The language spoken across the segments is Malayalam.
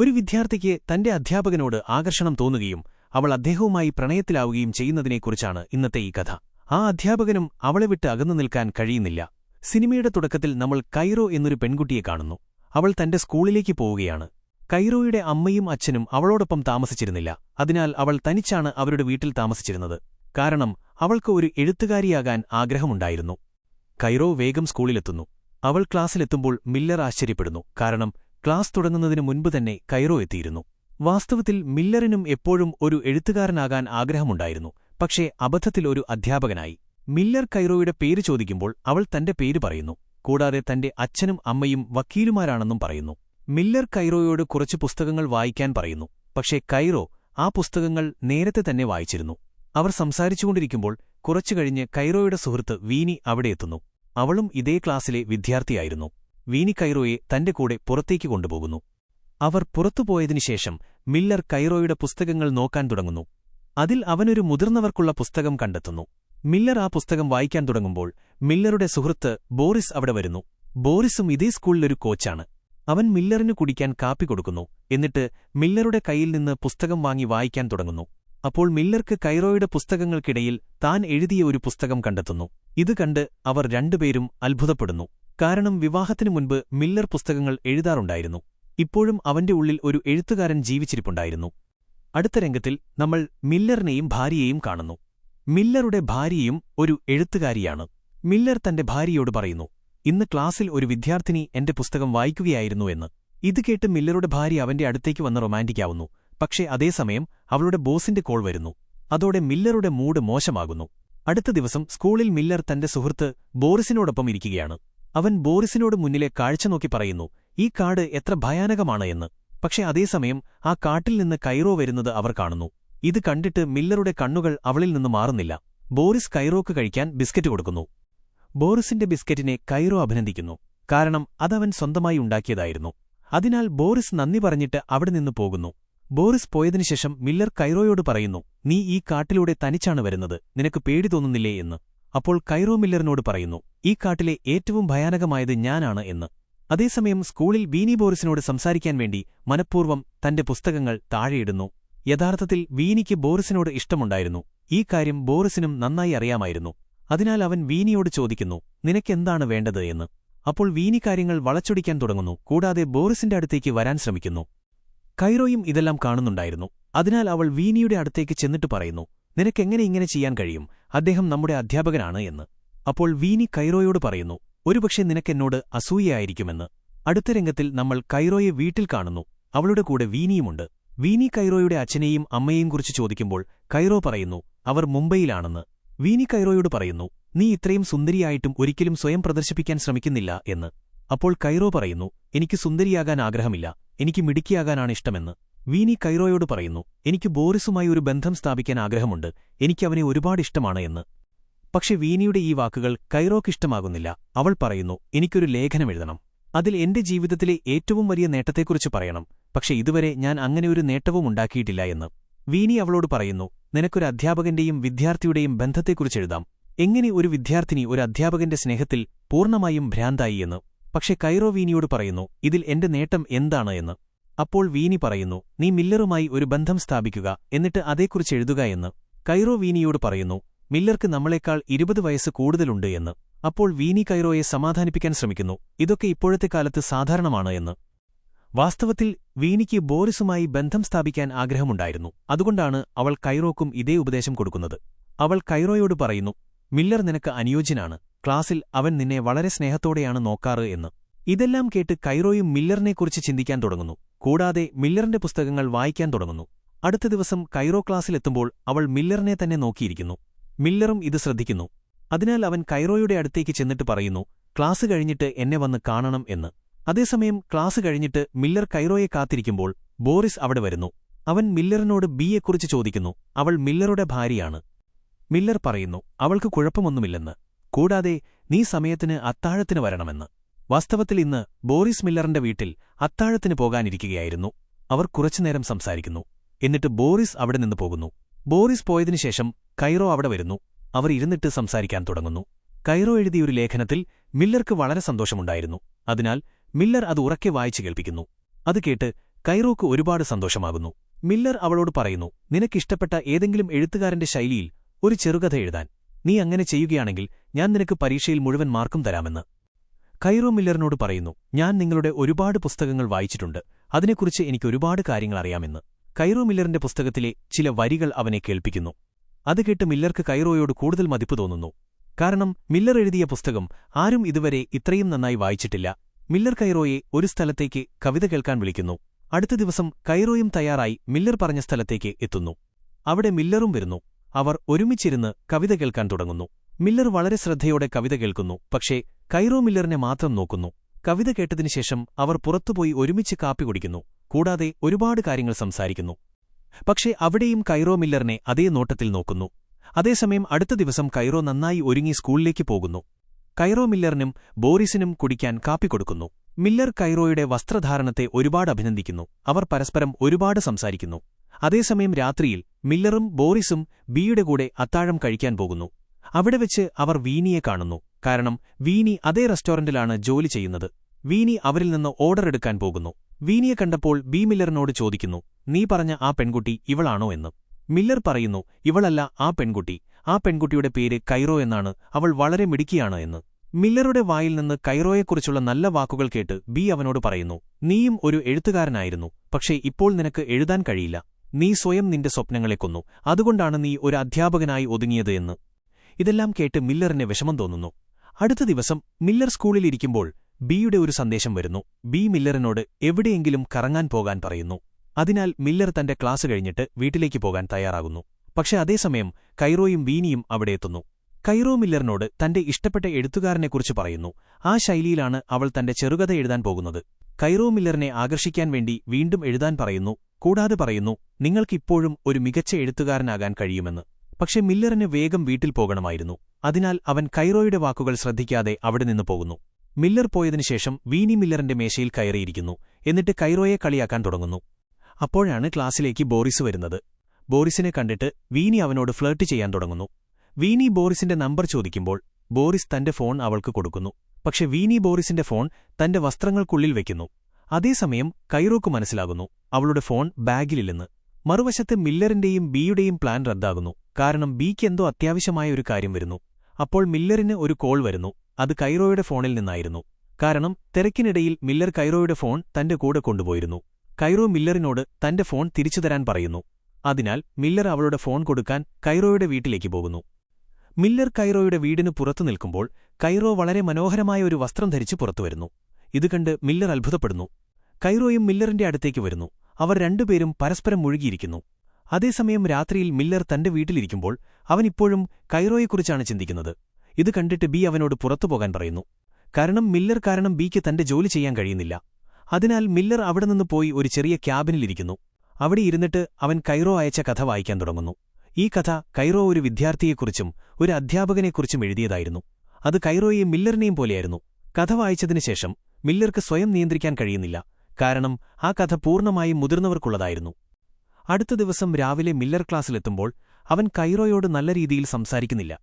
ഒരു വിദ്യാർത്ഥിക്ക് തന്റെ അധ്യാപകനോട് ആകർഷണം തോന്നുകയും അവൾ അദ്ദേഹവുമായി പ്രണയത്തിലാവുകയും ചെയ്യുന്നതിനെക്കുറിച്ചാണ് ഇന്നത്തെ ഈ കഥ. ആ അധ്യാപകനും അവളെ വിട്ട് അകന്നു നിൽക്കാൻ കഴിയുന്നില്ല. സിനിമയുടെ തുടക്കത്തിൽ നമ്മൾ കൈറോ എന്നൊരു പെൺകുട്ടിയെ കാണുന്നു. അവൾ തന്റെ സ്കൂളിലേക്ക് പോവുകയാണ്. കൈറോയുടെ അമ്മയും അച്ഛനും അവളോടൊപ്പം താമസിച്ചിരുന്നില്ല. അതിനാൽ അവൾ തനിച്ചാണ് അവരുടെ വീട്ടിൽ താമസിച്ചിരുന്നത്. കാരണം അവൾക്ക് ഒരു എഴുത്തുകാരിയാകാൻ ആഗ്രഹമുണ്ടായിരുന്നു. കൈറോ വേഗം സ്കൂളിലെത്തുന്നു. അവൾ ക്ലാസ്സിലെത്തുമ്പോൾ മില്ലർ ആശ്ചര്യപ്പെടുന്നു. കാരണം ക്ലാസ് തുടങ്ങുന്നതിനു മുൻപ് തന്നെ കൈറോ എത്തിയിരുന്നു. വാസ്തവത്തിൽ മില്ലറിനും എപ്പോഴും ഒരു എഴുത്തുകാരനാകാൻ ആഗ്രഹമുണ്ടായിരുന്നു പക്ഷേ അബദ്ധത്തിൽ ഒരു അധ്യാപകനായി. മില്ലർ കൈറോയുടെ പേര് ചോദിക്കുമ്പോൾ അവൾ തന്റെ പേര് പറയുന്നു കൂടാതെ തന്റെ അച്ഛനും അമ്മയും വക്കീലുമാരാണെന്നും പറയുന്നു. മില്ലർ കൈറോയോട് കുറച്ച് പുസ്തകങ്ങൾ വായിക്കാൻ പറയുന്നു പക്ഷേ കൈറോ ആ പുസ്തകങ്ങൾ നേരത്തെ തന്നെ വായിച്ചിരുന്നു. അവർ സംസാരിച്ചുകൊണ്ടിരിക്കുമ്പോൾ കുറച്ചു കഴിഞ്ഞ് കൈറോയുടെ സുഹൃത്ത് വീനി അവിടെയെത്തുന്നു അവളും ഇതേ ക്ലാസ്സിലെ വിദ്യാർത്ഥിയായിരുന്നു. വീനി കൈറോയെ തന്റെ കൂടെ പുറത്തേക്ക് കൊണ്ടുപോകുന്നു. അവർ പുറത്തുപോയതിനുശേഷം മില്ലർ കൈറോയുടെ പുസ്തകങ്ങൾ നോക്കാൻ തുടങ്ങുന്നു. അതിൽ അവനൊരു മുതിർന്നവർക്കുള്ള പുസ്തകം കണ്ടെത്തുന്നു. മില്ലർ ആ പുസ്തകം വായിക്കാൻ തുടങ്ങുമ്പോൾ മില്ലറുടെ സുഹൃത്ത് ബോറിസ് അവിടെ വരുന്നു. ബോറിസും ഇതേ സ്കൂളിലൊരു കോച്ചാണ്. അവൻ മില്ലറിന് കുടിക്കാൻ കാപ്പി കൊടുക്കുന്നു. എന്നിട്ട് മില്ലറുടെ കയ്യിൽ നിന്ന് പുസ്തകം വാങ്ങി വായിക്കാൻ തുടങ്ങുന്നു. അപ്പോൾ മില്ലർക്ക് കൈറോയുടെ പുസ്തകങ്ങൾക്കിടയിൽ താൻ എഴുതിയ ഒരു പുസ്തകം കണ്ടെത്തുന്നു. ഇത് കണ്ട് അവർ രണ്ടുപേരും അത്ഭുതപ്പെടുന്നു. കാരണം വിവാഹത്തിനു മുൻപ് മില്ലർ പുസ്തകങ്ങൾ എഴുതാറുണ്ടായിരുന്നു. ഇപ്പോഴും അവന്റെ ഉള്ളിൽ ഒരു എഴുത്തുകാരൻ ജീവിച്ചിരിപ്പുണ്ടായിരുന്നു. അടുത്ത രംഗത്തിൽ നമ്മൾ മില്ലറിനെയും ഭാര്യയെയും കാണുന്നു. മില്ലറുടെ ഭാര്യയും ഒരു എഴുത്തുകാരിയാണ്. മില്ലർ തന്റെ ഭാര്യയോട് പറയുന്നു ഇന്ന് ക്ലാസ്സിൽ ഒരു വിദ്യാർത്ഥിനി എന്റെ പുസ്തകം വായിക്കുകയായിരുന്നു എന്ന്. ഇത് കേട്ട് മില്ലറുടെ ഭാര്യ അവന്റെ അടുത്തേക്ക് വന്ന് റൊമാന്റിക്കാവുന്നു. പക്ഷേ അതേസമയം അവളുടെ ബോസിന്റെ കോൾ വരുന്നു. അതോടെ മില്ലറുടെ മൂഡ് മോശമാകുന്നു. അടുത്ത ദിവസം സ്കൂളിൽ മില്ലർ തന്റെ സുഹൃത്ത് ബോറിസിനോടൊപ്പം ഇരിക്കുകയാണ്. അവൻ ബോറിസിനോട് മുന്നിലെ കാഴ്ച നോക്കി പറയുന്നു ഈ കാട് എത്ര ഭയാനകമാണ് എന്ന്. പക്ഷേ അതേസമയം ആ കാട്ടിൽ നിന്ന് കൈറോ വരുന്നത് അവർ കാണുന്നു. ഇത് കണ്ടിട്ട് മില്ലറുടെ കണ്ണുകൾ അവളിൽ നിന്ന് മാറുന്നില്ല. ബോറിസ് കൈറോക്ക് കഴിക്കാൻ ബിസ്ക്കറ്റ് കൊടുക്കുന്നു. ബോറിസിന്റെ ബിസ്ക്കറ്റിനെ കൈറോ അഭിനന്ദിക്കുന്നു. കാരണം അതവൻ സ്വന്തമായി ഉണ്ടാക്കിയതായിരുന്നു. അതിനാൽ ബോറിസ് നന്ദി പറഞ്ഞിട്ട് അവിടെ നിന്ന് പോകുന്നു. ബോറിസ് പോയതിനുശേഷം മില്ലർ കൈറോയോട് പറയുന്നു നീ ഈ കാട്ടിലൂടെ തനിച്ചാണ് വരുന്നത്. നിനക്ക് പേടി തോന്നുന്നില്ലേ എന്ന്. അപ്പോൾ കൈറോ മില്ലറിനോട് പറയുന്നു ഈ കാട്ടിലെ ഏറ്റവും ഭയാനകമായത് ഞാനാണ് എന്ന്. അതേസമയം സ്കൂളിൽ വീനി ബോറിസിനോട് സംസാരിക്കാൻ വേണ്ടി മനഃപൂർവം തന്റെ പുസ്തകങ്ങൾ താഴെയിടുന്നു. യഥാർത്ഥത്തിൽ വീനിക്ക് ബോറിസിനോട് ഇഷ്ടമുണ്ടായിരുന്നു. ഈ കാര്യം ബോറിസിനും നന്നായി അറിയാമായിരുന്നു. അതിനാൽ അവൻ വീനിയോട് ചോദിക്കുന്നു നിനക്കെന്താണ് വേണ്ടത് എന്ന്? അപ്പോൾ വീനി കാര്യങ്ങൾ വളച്ചൊടിക്കാൻ തുടങ്ങുന്നു കൂടാതെ ബോറിസിന്റെ അടുത്തേക്ക് വരാൻ ശ്രമിക്കുന്നു. കൈറോയും ഇതെല്ലാം കാണുന്നുണ്ടായിരുന്നു. അതിനാൽ അവൾ വീനിയുടെ അടുത്തേക്ക് ചെന്നിട്ട് പറയുന്നു നിനക്കെങ്ങനെ ഇങ്ങനെ ചെയ്യാൻ കഴിയും? അദ്ദേഹം നമ്മുടെ അധ്യാപകനാണ് എന്ന്. അപ്പോൾ വീനി കൈറോയോട് പറയുന്നു ഒരുപക്ഷെ നിനക്കെന്നോട് അസൂയയായിരിക്കുമെന്ന്. അടുത്ത രംഗത്തിൽ നമ്മൾ കൈറോയെ വീട്ടിൽ കാണുന്നു. അവളുടെ കൂടെ വീനിയുമുണ്ട്. വീനി കൈറോയുടെ അച്ഛനെയും അമ്മയെയും കുറിച്ച് ചോദിക്കുമ്പോൾ കൈറോ പറയുന്നു അവർ മുംബൈയിലാണെന്ന്. വീനി കൈറോയോട് പറയുന്നു നീ ഇത്രയും സുന്ദരിയായിട്ടും ഒരിക്കലും സ്വയം പ്രദർശിപ്പിക്കാൻ ശ്രമിക്കുന്നില്ല എന്ന്. അപ്പോൾ കൈറോ പറയുന്നു എനിക്ക് സുന്ദരിയാകാൻ ആഗ്രഹമില്ല. എനിക്ക് മിടുക്കിയാകാനാണ് ഇഷ്ടമെന്ന്. വീനി കൈറോയോട് പറയുന്നു എനിക്ക് ബോറിസുമായി ഒരു ബന്ധം സ്ഥാപിക്കാൻ ആഗ്രഹമുണ്ട്. എനിക്കവനെ ഒരുപാട് ഇഷ്ടമാണ് എന്ന്. പക്ഷെ വീനിയുടെ ഈ വാക്കുകൾ കൈറോക്കിഷ്ടമാകുന്നില്ല അവൾ പറയുന്നു എനിക്കൊരു ലേഖനം എഴുതണം. അതിൽ എന്റെ ജീവിതത്തിലെ ഏറ്റവും വലിയ നേട്ടത്തെക്കുറിച്ച് പറയണം. പക്ഷെ ഇതുവരെ ഞാൻ അങ്ങനെ ഒരു നേട്ടവും ഉണ്ടാക്കിയിട്ടില്ല എന്ന്. വീനി അവളോട് പറയുന്നു നിനക്കൊരു അധ്യാപകന്റെയും വിദ്യാർത്ഥിയുടെയും ബന്ധത്തെക്കുറിച്ച് എഴുതാം. എങ്ങനെ ഒരു വിദ്യാർത്ഥിനി ഒരു അധ്യാപകന്റെ സ്നേഹത്തിൽ പൂർണമായും ഭ്രാന്തായി എന്ന്? പക്ഷെ കൈറോ വീനിയോട് പറയുന്നു ഇതിൽ എന്റെ നേട്ടം എന്താണ് എന്ന്? അപ്പോൾ വീനി പറയുന്നു നീ മില്ലറുമായി ഒരു ബന്ധം സ്ഥാപിക്കുക എന്നിട്ട് അതേക്കുറിച്ച് എഴുതുക എന്ന്. കൈറോ വീനിയോട് പറയുന്നു മില്ലർക്ക് നമ്മളെക്കാൾ ഇരുപത് വയസ്സ് കൂടുതലുണ്ട് എന്ന്. അപ്പോൾ വീനി കൈറോയെ സമാധാനിപ്പിക്കാൻ ശ്രമിക്കുന്നു ഇതൊക്കെ ഇപ്പോഴത്തെ കാലത്ത് സാധാരണമാണ് എന്ന്. വാസ്തവത്തിൽ വീനിക്ക് ബോറിസുമായി ബന്ധം സ്ഥാപിക്കാൻ ആഗ്രഹമുണ്ടായിരുന്നു അതുകൊണ്ടാണ് അവൾ കൈറോക്കും ഇതേ ഉപദേശം കൊടുക്കുന്നത്. അവൾ കൈറോയോട് പറയുന്നു മില്ലർ നിനക്ക് അനുയോജ്യനാണ് ക്ലാസ്സിൽ അവൻ നിന്നെ വളരെ സ്നേഹത്തോടെയാണ് നോക്കാറ് എന്ന്. ഇതെല്ലാം കേട്ട് കൈറോയും മില്ലറിനെക്കുറിച്ച് ചിന്തിക്കാൻ തുടങ്ങുന്നു. കൂടാതെ മില്ലറിന്റെ പുസ്തകങ്ങൾ വായിക്കാൻ തുടങ്ങുന്നു. അടുത്ത ദിവസം കൈറോ ക്ലാസ്സിലെത്തുമ്പോൾ അവൾ മില്ലറിനെ തന്നെ നോക്കിയിരിക്കുന്നു. മില്ലറും ഇത് ശ്രദ്ധിക്കുന്നു. അതിനാൽ അവൻ കൈറോയുടെ അടുത്തേക്ക് ചെന്നിട്ട് പറയുന്നു ക്ലാസ് കഴിഞ്ഞിട്ട് എന്നെ വന്ന് കാണണം എന്ന്. അതേസമയം ക്ലാസ് കഴിഞ്ഞിട്ട് മില്ലർ കൈറോയെ കാത്തിരിക്കുമ്പോൾ ബോറിസ് അവിടെ വരുന്നു. അവൻ മില്ലറിനോട് ബിയെക്കുറിച്ച് ചോദിക്കുന്നു. അവൾ മില്ലറുടെ ഭാര്യയാണ്. മില്ലർ പറയുന്നു അവൾക്ക് കുഴപ്പമൊന്നുമില്ലെന്ന്. കൂടാതെ നീ സമയത്തിന് അത്താഴത്തിന് വരണമെന്ന്. വാസ്തവത്തിൽ ഇന്ന് ബോറിസ് മില്ലറിന്റെ വീട്ടിൽ അത്താഴത്തിന് പോകാനിരിക്കുകയായിരുന്നു. അവർ കുറച്ചുനേരം സംസാരിക്കുന്നു. എന്നിട്ട് ബോറിസ് അവിടെ നിന്ന് പോകുന്നു. ബോറിസ് പോയതിനുശേഷം കൈറോ അവിടെ വരുന്നു. അവർ ഇരുന്നിട്ട് സംസാരിക്കാൻ തുടങ്ങുന്നു. കൈറോ എഴുതിയൊരു ലേഖനത്തിൽ മില്ലർക്ക് വളരെ സന്തോഷമുണ്ടായിരുന്നു. അതിനാൽ മില്ലർ അത് ഉറക്കെ വായിച്ചു കേൾപ്പിക്കുന്നു. അത് കേട്ട് കൈറോക്ക് ഒരുപാട് സന്തോഷമാകുന്നു. മില്ലർ അവളോട് പറയുന്നു നിനക്കിഷ്ടപ്പെട്ട ഏതെങ്കിലും എഴുത്തുകാരന്റെ ശൈലിയിൽ ഒരു ചെറുകഥ എഴുതാൻ. നീ അങ്ങനെ ചെയ്യുകയാണെങ്കിൽ ഞാൻ നിനക്ക് പരീക്ഷയിൽ മുഴുവൻ മാർക്കും തരാമെന്ന്. കൈറോ മില്ലറിനോട് പറയുന്നു ഞാൻ നിങ്ങളുടെ ഒരുപാട് പുസ്തകങ്ങൾ വായിച്ചിട്ടുണ്ട്. അതിനെക്കുറിച്ച് എനിക്ക് ഒരുപാട് കാര്യങ്ങൾ അറിയാമെന്ന്. കൈറോ മില്ലറിന്റെ പുസ്തകത്തിലെ ചില വരികൾ അവനെ കേൾപ്പിക്കുന്നു. അത് കേട്ട് മില്ലർക്ക് കൈറോയോട് കൂടുതൽ മതിപ്പ് തോന്നുന്നു. കാരണം മില്ലർ എഴുതിയ പുസ്തകം ആരും ഇതുവരെ ഇത്രയും നന്നായി വായിച്ചിട്ടില്ല. മില്ലർ കൈറോയെ ഒരു സ്ഥലത്തേക്ക് കവിത കേൾക്കാൻ വിളിക്കുന്നു. അടുത്ത ദിവസം കൈറോയും തയ്യാറായി മില്ലർ പറഞ്ഞ സ്ഥലത്തേക്ക് എത്തുന്നു. അവിടെ മില്ലറും വരുന്നു. അവർ ഒരുമിച്ചിരുന്ന് കവിത കേൾക്കാൻ തുടങ്ങുന്നു. മില്ലർ വളരെ ശ്രദ്ധയോടെ കവിത കേൾക്കുന്നു. പക്ഷേ കൈറോ മില്ലറിനെ മാത്രം നോക്കുന്നു. കവിത കേട്ടതിനുശേഷം അവർ പുറത്തുപോയി ഒരുമിച്ച് കാപ്പി കുടിക്കുന്നു. കൂടാതെ ഒരുപാട് കാര്യങ്ങൾ സംസാരിക്കുന്നു. പക്ഷേ അവിടെയും കൈറോ മില്ലറിനെ അതേ നോട്ടത്തിൽ നോക്കുന്നു. അതേസമയം അടുത്ത ദിവസം കൈറോ നന്നായി ഒരുങ്ങി സ്കൂളിലേക്ക് പോകുന്നു. കൈറോ മില്ലറിനും ബോറിസിനും കുടിക്കാൻ കാപ്പി കൊടുക്കുന്നു. മില്ലർ കൈറോയുടെ വസ്ത്രധാരണത്തെ ഒരുപാട് അഭിനന്ദിക്കുന്നു. അവർ പരസ്പരം ഒരുപാട് സംസാരിക്കുന്നു. അതേസമയം രാത്രിയിൽ മില്ലറും ബോറിസും ബിയുടെ കൂടെ അത്താഴം കഴിക്കാൻ പോകുന്നു. അവിടെ വെച്ച് അവർ വീനിയെ കാണുന്നു. കാരണം വീനി അതേ റെസ്റ്റോറന്റിലാണ് ജോലി ചെയ്യുന്നത്. വീനി അവരിൽ നിന്ന് ഓർഡർ എടുക്കാൻ പോകുന്നു. വീനിയെ കണ്ടപ്പോൾ ബി മില്ലറിനോട് ചോദിക്കുന്നു നീ പറഞ്ഞ ആ പെൺകുട്ടി ഇവളാണോ എന്ന്? മില്ലർ പറയുന്നു ഇവളല്ല ആ പെൺകുട്ടി. ആ പെൺകുട്ടിയുടെ പേര് കൈറോ എന്നാണ്. അവൾ വളരെ മിടുക്കിയാണ് എന്ന്. മില്ലറുടെ വായിൽ നിന്ന് കൈറോയെക്കുറിച്ചുള്ള നല്ല വാക്കുകൾ കേട്ട് ബി അവനോട് പറയുന്നു നീയും ഒരു എഴുത്തുകാരനായിരുന്നു. പക്ഷേ ഇപ്പോൾ നിനക്ക് എഴുതാൻ കഴിയില്ല. നീ സ്വയം നിന്റെ സ്വപ്നങ്ങളെ കൊന്നു. അതുകൊണ്ടാണ് നീ ഒരു അധ്യാപകനായി ഒതുങ്ങിയത് എന്ന്. ഇതെല്ലാം കേട്ട് മില്ലറിന് വിഷമം തോന്നുന്നു. അടുത്ത ദിവസം മില്ലർ സ്കൂളിലിരിക്കുമ്പോൾ ബിയുടെ ഒരു സന്ദേശം വരുന്നു. ബി മില്ലറിനോട് എവിടെയെങ്കിലും കറങ്ങാൻ പോകാൻ പറയുന്നു. അതിനാൽ മില്ലർ തന്റെ ക്ലാസ് കഴിഞ്ഞിട്ട് വീട്ടിലേക്ക് പോകാൻ തയ്യാറാകുന്നു. പക്ഷെ അതേസമയം കൈറോയും വീനിയും അവിടെ എത്തുന്നു. കൈറോ മില്ലറിനോട് തന്റെ ഇഷ്ടപ്പെട്ട എഴുത്തുകാരനെക്കുറിച്ച് പറയുന്നു. ആ ശൈലിയിലാണ് അവൾ തന്റെ ചെറുകഥ എഴുതാൻ പോകുന്നത്. കൈറോ മില്ലറിനെ ആകർഷിക്കാൻ വേണ്ടി വീണ്ടും എഴുതാൻ പറയുന്നു. കൂടാതെ പറയുന്നു നിങ്ങൾക്കിപ്പോഴും ഒരു മികച്ച എഴുത്തുകാരനാകാൻ കഴിയുമെന്ന്. പക്ഷെ മില്ലറിന് വേഗം വീട്ടിൽ പോകണമായിരുന്നു. അതിനാൽ അവൻ കൈറോയുടെ വാക്കുകൾ ശ്രദ്ധിക്കാതെ അവിടെ നിന്ന് പോകുന്നു. മില്ലർ പോയതിനുശേഷം വീനി മില്ലറിന്റെ മേശയിൽ കയറിയിരിക്കുന്നു. എന്നിട്ട് കൈറോയെ കളിയാക്കാൻ തുടങ്ങുന്നു. അപ്പോഴാണ് ക്ലാസ്സിലേക്ക് ബോറിസ് വരുന്നത്. ബോറിസിനെ കണ്ടിട്ട് വീനി അവനോട് ഫ്ലേർട്ട് ചെയ്യാൻ തുടങ്ങുന്നു. വീനി ബോറിസിന്റെ നമ്പർ ചോദിക്കുമ്പോൾ ബോറിസ് തന്റെ ഫോൺ അവൾക്ക് കൊടുക്കുന്നു. പക്ഷെ വീനി ബോറിസിന്റെ ഫോൺ തന്റെ വസ്ത്രങ്ങൾക്കുള്ളിൽ വെക്കുന്നു. അതേസമയം കൈറോക്ക് മനസ്സിലാകുന്നു അവളുടെ ഫോൺ ബാഗിലില്ലെന്ന്. മറുവശത്ത് മില്ലറിന്റെയും ബിയുടെയും പ്ലാൻ റദ്ദാകുന്നു. കാരണം ബിക്ക് എന്തോ അത്യാവശ്യമായ ഒരു കാര്യം വരുന്നു. അപ്പോൾ മില്ലറിന് ഒരു കോൾ വരുന്നു. അത് കൈറോയുടെ ഫോണിൽ നിന്നായിരുന്നു. കാരണം തിരക്കിനിടയിൽ മില്ലർ കൈറോയുടെ ഫോൺ തന്റെ കൂടെ കൊണ്ടുപോയിരുന്നു. കൈറോ മില്ലറിനോട് തന്റെ ഫോൺ തിരിച്ചു തരാൻ പറയുന്നു. അതിനാൽ മില്ലർ അവളുടെ ഫോൺ കൊടുക്കാൻ കൈറോയുടെ വീട്ടിലേക്ക് പോകുന്നു. മില്ലർ കൈറോയുടെ വീടിന് പുറത്തു നിൽക്കുമ്പോൾ കൈറോ വളരെ മനോഹരമായ ഒരു വസ്ത്രം ധരിച്ച് പുറത്തുവരുന്നു ഇത് കണ്ട് മില്ലർ അത്ഭുതപ്പെടുന്നു. കൈറോയും മില്ലറിന്റെ അടുത്തേക്ക് വരുന്നു. അവർ രണ്ടുപേരും പരസ്പരം മുഴുകിയിരിക്കുന്നു. അതേസമയം രാത്രിയിൽ മില്ലർ തന്റെ വീട്ടിലിരിക്കുമ്പോൾ അവനിപ്പോഴും കൈറോയെക്കുറിച്ചാണ് ചിന്തിക്കുന്നത്. ഇത് കണ്ടിട്ട് ബി അവനോട് പുറത്തുപോകാൻ പറയുന്നു. കാരണം മില്ലർ കാരണം ബിക്ക് തന്റെ ജോലി ചെയ്യാൻ കഴിയുന്നില്ല. അതിനാൽ മില്ലർ അവിടെ നിന്ന് പോയി ഒരു ചെറിയ ക്യാബിനിലിരിക്കുന്നു. അവിടെ ഇരുന്നിട്ട് അവൻ കൈറോ അയച്ച കഥ വായിക്കാൻ തുടങ്ങുന്നു. ഈ കഥ കൈറോ ഒരു വിദ്യാർത്ഥിയെക്കുറിച്ചും ഒരു അധ്യാപകനെക്കുറിച്ചും എഴുതിയതായിരുന്നു. അത് കൈറോയെ മില്ലറിനെയും പോലെയായിരുന്നു. കഥ വായിച്ചതിനുശേഷം മില്ലർക്ക് സ്വയം നിയന്ത്രിക്കാൻ കഴിയുന്നില്ല. കാരണം ആ കഥ പൂർണമായും മുതിർന്നവർക്കുള്ളതായിരുന്നു. അടുത്ത ദിവസം രാവിലെ മില്ലർ ക്ലാസ്സിലെത്തുമ്പോൾ അവൻ കൈറോയോട് നല്ല രീതിയിൽ സംസാരിക്കുന്നില്ല.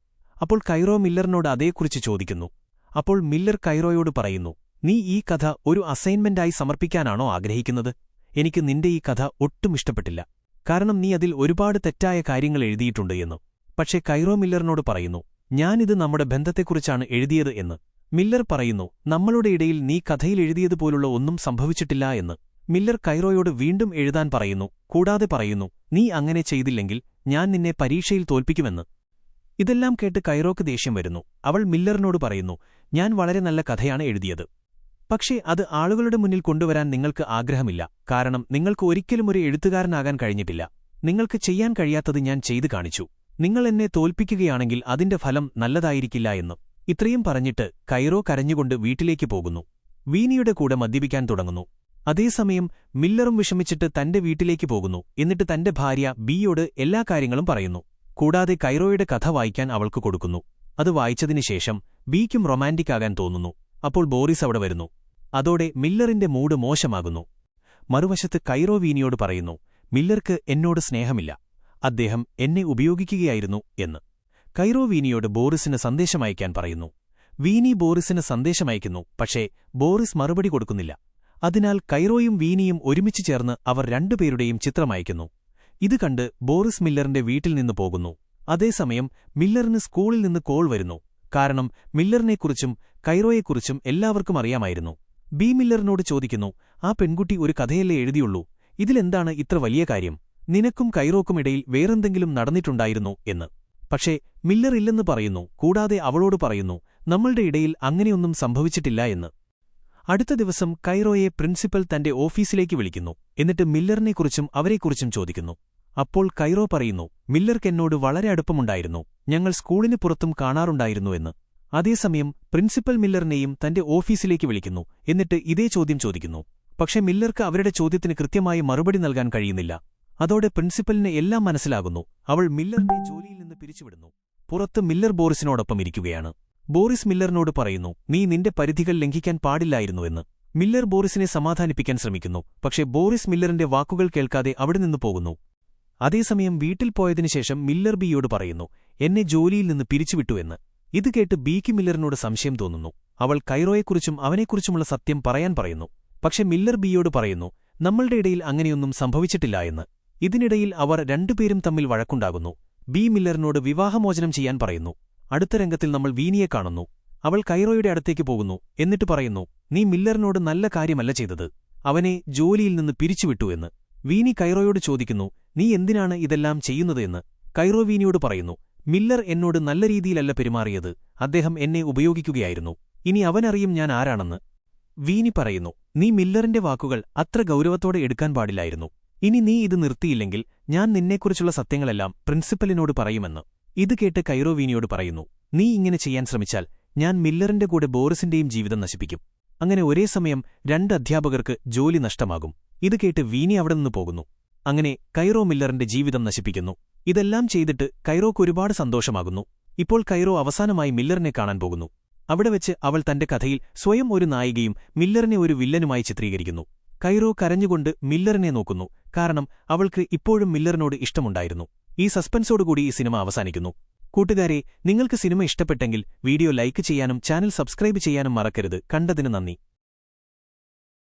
അപ്പോൾ കൈറോ മില്ലറിനോട് അതേക്കുറിച്ച് ചോദിക്കുന്നു. അപ്പോൾ മില്ലർ കൈറോയോട് പറയുന്നു നീ ഈ കഥ ഒരു അസൈൻമെന്റായി സമർപ്പിക്കാനാണോ ആഗ്രഹിക്കുന്നത്? എനിക്ക് നിന്റെ ഈ കഥ ഒട്ടും ഇഷ്ടപ്പെട്ടില്ല. കാരണം നീ അതിൽ ഒരുപാട് തെറ്റായ കാര്യങ്ങൾ എഴുതിയിട്ടുണ്ട് എന്ന്. പക്ഷേ കൈറോ മില്ലറിനോട് പറയുന്നു ഞാനിത് നമ്മുടെ ബന്ധത്തെക്കുറിച്ചാണ് എഴുതിയത് എന്ന്. മില്ലർ പറയുന്നു നമ്മളുടെ ഇടയിൽ നീ കഥയിൽ എഴുതിയതുപോലുള്ള ഒന്നും സംഭവിച്ചിട്ടില്ല എന്ന്. മില്ലർ കൈറോയോട് വീണ്ടും എഴുതാൻ പറയുന്നു കൂടാതെ പറയുന്നു നീ അങ്ങനെ ചെയ്തില്ലെങ്കിൽ ഞാൻ നിന്നെ പരീക്ഷയിൽ തോൽപ്പിക്കുമെന്ന്. ഇതെല്ലാം കേട്ട് കൈറോക്ക് ദേഷ്യം വരുന്നു. അവൾ മില്ലറിനോട് പറയുന്നു ഞാൻ വളരെ നല്ല കഥയാണ് എഴുതിയത്. പക്ഷേ അത് ആളുകളുടെ മുന്നിൽ കൊണ്ടുവരാൻ നിങ്ങൾക്ക് ആഗ്രഹമില്ല. കാരണം നിങ്ങൾക്ക് ഒരിക്കലും ഒരു എഴുത്തുകാരനാകാൻ കഴിഞ്ഞിട്ടില്ല. നിങ്ങൾക്ക് ചെയ്യാൻ കഴിയാത്തത് ഞാൻ ചെയ്തു കാണിച്ചു. നിങ്ങൾ എന്നെ തോൽപ്പിക്കുകയാണെങ്കിൽ അതിന്റെ ഫലം നല്ലതായിരിക്കില്ല എന്ന്. ഇത്രയും പറഞ്ഞിട്ട് കൈറോ കരഞ്ഞുകൊണ്ട് വീട്ടിലേക്ക് പോകുന്നു. വീനിയുടെ കൂടെ മദ്യപിക്കാൻ തുടങ്ങുന്നു. അതേസമയം മില്ലറും വിഷമിച്ചിട്ട് തന്റെ വീട്ടിലേക്ക് പോകുന്നു. എന്നിട്ട് തന്റെ ഭാര്യ ബിയോട് എല്ലാ കാര്യങ്ങളും പറയുന്നു. കൂടാതെ കൈറോയുടെ കഥ വായിക്കാൻ അവൾക്ക് കൊടുക്കുന്നു. അത് വായിച്ചതിനുശേഷം ബിക്കും റൊമാന്റിക് ആകാൻ തോന്നുന്നു. അപ്പോൾ ബോറിസ് അവിടെ വരുന്നു. അതോടെ മില്ലറിന്റെ മൂഡ് മോശമാകുന്നു. മറുവശത്ത് കൈറോ വീനിയോട് പറയുന്നു മില്ലർക്ക് എന്നോട് സ്നേഹമില്ല. അദ്ദേഹം എന്നെ ഉപയോഗിക്കുകയായിരുന്നു എന്ന്. കൈറോ വീനിയോട് ബോറിസിന് സന്ദേശമയക്കാൻ പറയുന്നു. വീനി ബോറിസിന് സന്ദേശമയക്കുന്നു പക്ഷേ ബോറിസ് മറുപടി കൊടുക്കുന്നില്ല. അതിനാൽ കൈറോയും വീനിയും ഒരുമിച്ച് ചേർന്ന് അവർ രണ്ടുപേരുടെയും ചിത്രമയക്കുന്നു ഇത് കണ്ട് ബോറിസ് മില്ലറിന്റെ വീട്ടിൽ നിന്ന് പോകുന്നു. അതേസമയം മില്ലറിന് സ്കൂളിൽ നിന്ന് കോൾ വരുന്നു. കാരണം മില്ലറിനെക്കുറിച്ചും കൈറോയെക്കുറിച്ചും എല്ലാവർക്കും അറിയാമായിരുന്നു. ബി മില്ലറിനോട് ചോദിക്കുന്നു ആ പെൺകുട്ടി ഒരു കഥയല്ലേ എഴുതിയുള്ളൂ? ഇതിലെന്താണ് ഇത്ര വലിയ കാര്യം? നിനക്കും കൈറോക്കുമിടയിൽ വേറെന്തെങ്കിലും നടന്നിട്ടുണ്ടായിരുന്നു? എന്ന്. പക്ഷേ മില്ലർ ഇല്ലെന്ന് പറയുന്നു കൂടാതെ അവളോട് പറയുന്നു നമ്മളുടെ ഇടയിൽ അങ്ങനെയൊന്നും സംഭവിച്ചിട്ടില്ല എന്ന്. അടുത്ത ദിവസം കൈറോയെ പ്രിൻസിപ്പൽ തന്റെ ഓഫീസിലേക്ക് വിളിക്കുന്നു. എന്നിട്ട് മില്ലറിനെക്കുറിച്ചും അവരെക്കുറിച്ചും ചോദിക്കുന്നു. അപ്പോൾ കൈറോ പറയുന്നു മില്ലർക്കെന്നോട് വളരെ അടുപ്പമുണ്ടായിരുന്നു. ഞങ്ങൾ സ്കൂളിന് പുറത്തും കാണാറുണ്ടായിരുന്നു എന്ന്. അതേസമയം പ്രിൻസിപ്പൽ മില്ലറിനെയും തന്റെ ഓഫീസിലേക്ക് വിളിക്കുന്നു. എന്നിട്ട് ഇതേ ചോദ്യം ചോദിക്കുന്നു. പക്ഷേ മില്ലർക്ക് അവരുടെ ചോദ്യത്തിന് കൃത്യമായി മറുപടി നൽകാൻ കഴിയുന്നില്ല. അതോടെ പ്രിൻസിപ്പലിന് എല്ലാം മനസ്സിലാകുന്നു. അവൾ മില്ലറിനെ ജോലിയിൽ നിന്ന് പിരിച്ചുവിടുന്നു. പുറത്ത് മില്ലർ ബോറിസിനോടൊപ്പം ഇരിക്കുകയാണ്. ബോറിസ് മില്ലറിനോട് പറയുന്നു നീ നിന്റെ പരിധികൾ ലംഘിക്കാൻ പാടില്ലായിരുന്നുവെന്ന് മില്ലർ ബോറിസിനെ സമാധാനിപ്പിക്കാൻ ശ്രമിക്കുന്നു പക്ഷേ ബോറിസ് മില്ലറിന്റെ വാക്കുകൾ കേൾക്കാതെ അവിടെ നിന്ന് പോകുന്നു. അതേസമയം വീട്ടിൽ പോയതിനുശേഷം മില്ലർ ബിയോട് പറയുന്നു എന്നെ ജോലിയിൽ നിന്ന് പിരിച്ചുവിട്ടുവെന്ന് ഇത് കേട്ട് ബിക്ക് മില്ലറിനോട് സംശയം തോന്നുന്നു. അവൾ കൈറോയെക്കുറിച്ചും അവനെക്കുറിച്ചുമുള്ള സത്യം പറയാൻ പറയുന്നു. പക്ഷെ മില്ലർ ബിയോട് പറയുന്നു നമ്മളുടെ ഇടയിൽ അങ്ങനെയൊന്നും സംഭവിച്ചിട്ടില്ല എന്ന്. ഇതിനിടയിൽ അവർ രണ്ടുപേരും തമ്മിൽ വഴക്കുണ്ടാകുന്നു. ബി മില്ലറിനോട് വിവാഹമോചനം ചെയ്യാൻ പറയുന്നു. അടുത്ത രംഗത്തിൽ നമ്മൾ വീനിയെ കാണുന്നു. അവൾ കൈറോയുടെ അടുത്തേക്ക് പോകുന്നു. എന്നിട്ട് പറയുന്നു നീ മില്ലറിനോട് നല്ല കാര്യമല്ല ചെയ്തത്. അവനെ ജോലിയിൽ നിന്ന് പിരിച്ചുവിട്ടു എന്ന്. വീനി കൈറോയോട് ചോദിക്കുന്നു നീ എന്തിനാണ് ഇതെല്ലാം ചെയ്യുന്നതെന്ന് കൈറോ വീനിയോട് പറയുന്നു മില്ലർ എന്നോട് നല്ല രീതിയിലല്ല പെരുമാറിയത്. അദ്ദേഹം എന്നെ ഉപയോഗിക്കുകയായിരുന്നു. ഇനി അവനറിയും ഞാൻ ആരാണെന്ന്. വീനി പറയുന്നു നീ മില്ലറിന്റെ വാക്കുകൾ അത്ര ഗൗരവത്തോടെ എടുക്കാൻ പാടില്ലായിരുന്നു. ഇനി നീ ഇത് നിർത്തിയില്ലെങ്കിൽ ഞാൻ നിന്നെക്കുറിച്ചുള്ള സത്യങ്ങളെല്ലാം പ്രിൻസിപ്പലിനോട് പറയുമെന്ന്. ഇത് കേട്ട് കൈറോവീനിയോട് പറയുന്നു നീ ഇങ്ങനെ ചെയ്യാൻ ശ്രമിച്ചാൽ ഞാൻ മില്ലറിന്റെ കൂടെ ബോറിസിന്റെയും ജീവിതം നശിപ്പിക്കും. അങ്ങനെ ഒരേ സമയം രണ്ട് അധ്യാപകർക്ക് ജോലി നഷ്ടമാകും. ഇത് കേട്ട് വീനി അവിടെ നിന്ന് പോകുന്നു. അങ്ങനെ കൈറോ മില്ലറിന്റെ ജീവിതം നശിപ്പിക്കുന്നു. ഇതെല്ലാം ചെയ്തിട്ട് കൈറോക്ക് ഒരുപാട് സന്തോഷമാകുന്നു. ഇപ്പോൾ കൈറോ അവസാനമായി മില്ലറിനെ കാണാൻ പോകുന്നു. അവിടെ വെച്ച് അവൾ തന്റെ കഥയിൽ സ്വയം ഒരു നായികയും മില്ലറിനെ ഒരു വില്ലനുമായി ചിത്രീകരിക്കുന്നു. കൈറോ കരഞ്ഞുകൊണ്ട് മില്ലറിനെ നോക്കുന്നു. കാരണം അവൾക്ക് ഇപ്പോഴും മില്ലറിനോട് ഇഷ്ടമുണ്ടായിരുന്നു. ഈ സസ്പെൻസോടുകൂടി ഈ സിനിമ അവസാനിക്കുന്നു. കൂട്ടുകാരെ നിങ്ങൾക്ക് സിനിമ ഇഷ്ടപ്പെട്ടെങ്കിൽ വീഡിയോ ലൈക്ക് ചെയ്യാനും ചാനൽ സബ്സ്ക്രൈബ് ചെയ്യാനും മറക്കരുത്. കണ്ടതിന് നന്ദി.